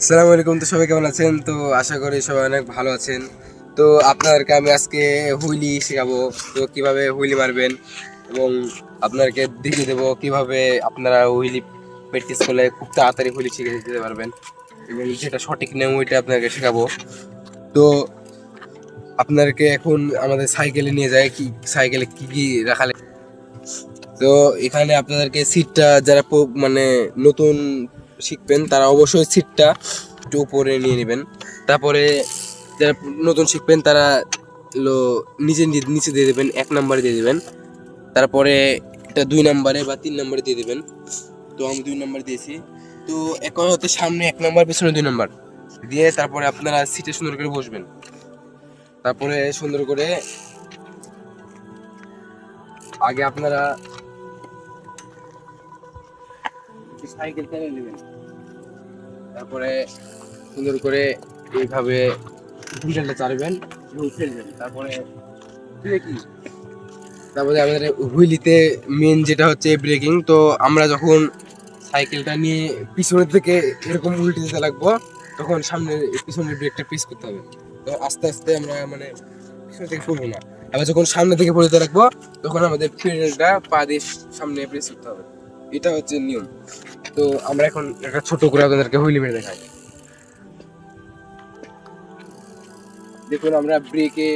আসসালামু আলাইকুম। তো সবাই কেমন আছেন? তো আশা করি সবাই অনেক ভালো আছেন। তো আপনাদেরকে আমি আজকে হুইলি শেখাবো। তো কীভাবে হুইলি মারবেন এবং আপনাদেরকে দেখিয়ে দেবো কীভাবে আপনারা হুইলি প্র্যাকটিস করলে খুব তাড়াতাড়ি হুইলি শিখে দিতে পারবেন এবং যেটা সঠিক নিয়ম ওইটা আপনাদেরকে শেখাবো। তো আপনাদেরকে এখন আমাদের সাইকেলে নিয়ে যায় কি সাইকেলে কি কি রাখা তো এখানে আপনাদেরকে সিটটা যারা মানে নতুন শিখবেন, তারা অবশ্যই সিটটা একটু উপরে নিয়ে নেবেন। তারপরে যারা নতুন শিখবেন, তারা হলো নিচে নিচে দিয়ে দেবেন, এক নম্বরে দিয়ে দেবেন। তারপরে এটা দুই নম্বরে বা তিন নম্বরে দিয়ে দেবেন। তো আমি দুই নম্বর দিয়েছি। তো এখন হতে সামনে এক নম্বর, পিছনে দুই নম্বর। দিয়ে তারপরে আপনারা সিটে সুন্দর করে বসবেন। তারপরে সুন্দর করে আগে আপনারা সাইকেল নেবেন। তারপরে সুন্দর করে এইভাবে হুইলটা চালাবেন এবং ফেলবেন। তারপরে ব্রেকিং তারপরে আমাদের হুইলিতে মেন যেটা হচ্ছে ব্রেকিং তো আমরা যখন সাইকেলটা নিয়ে পিছনের থেকে এরকম উল্টে যেতে লাগবো, তখন সামনে পিছনের ব্রেকটা প্রেস করতে হবে। তো আস্তে আস্তে আমরা মানে পিছন থেকে পড়ব না। আবার যখন সামনে থেকে পড়ে যেতে লাগবো, তখন আমাদের ফিডেলটা পা দিয়ে সামনে প্রেস করতে হবে। এটা হচ্ছে নিয়ম। তো আমরা এখন একটা ছোট করে আপনাদেরকে হুইলি মেরে দেখাই। দেখুন আমরা ব্রেকে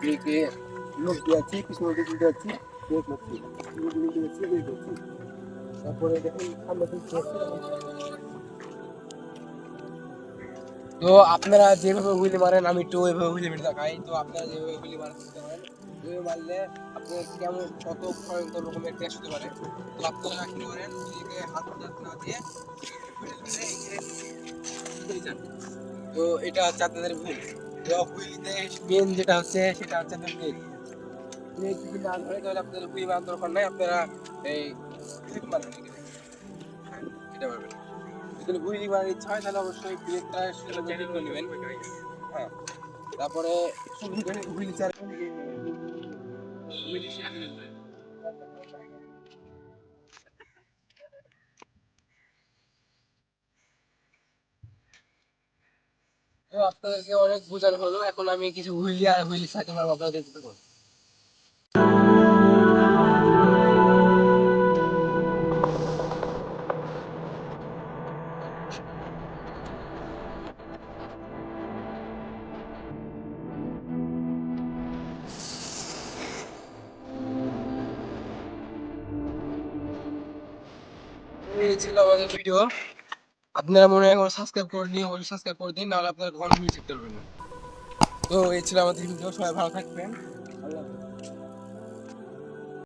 ব্রেকে লোক দিয়ে আছি পিছনে দিকে উল্টে যাচ্ছি ব্রেক মারছি। পিছনে দিকে উল্টে যাচ্ছি ব্রেক করছি? তারপরে দেখুন তো আপনারা যেভাবে হুইলি মারেন আমি একটু ওইভাবে হুইলি মেরে দেখাই। তো আপনারা যেভাবে হুইলি মারেন শিখতে মারলে আপনার কেমন কত ভয়ঙ্কর রকমের ক্র্যাশ হতে পারে? তো আপনারা কি করেন? নিজেকে হাত হাত না দিয়ে তো এটা হচ্ছে আপনাদের ভুল। তো হুইলিতে মেন যেটা হচ্ছে সেটা হচ্ছে আপনার ব্রেক ব্রেক যদি না ধরে তাহলে আপনাদের হুইলি মারার দরকার নাই আপনারা এই ব্রেক মারবেন এটা মারবেন। যদি হুইলি মারার ইচ্ছা হয় তাহলে অবশ্যই ব্রেকটা করে নেবেন। হ্যাঁ। তারপরে হুইলি আপনাদেরকে অনেক বোঝানো হলো এখন আমি কিছু হুইলি আর হুইলি সাইকেল আপনাদের এই ছিল আমাদের ভিডিও আপনারা মনে হয় সাবস্ক্রাইব করে নিয়ে অবশ্যই সাবস্ক্রাইব করে দিন, নাহলে আপনারা কখনো মিউজিক পারবেন না তো এই ছিল আমাদের ভিডিও সবাই ভালো থাকবেন।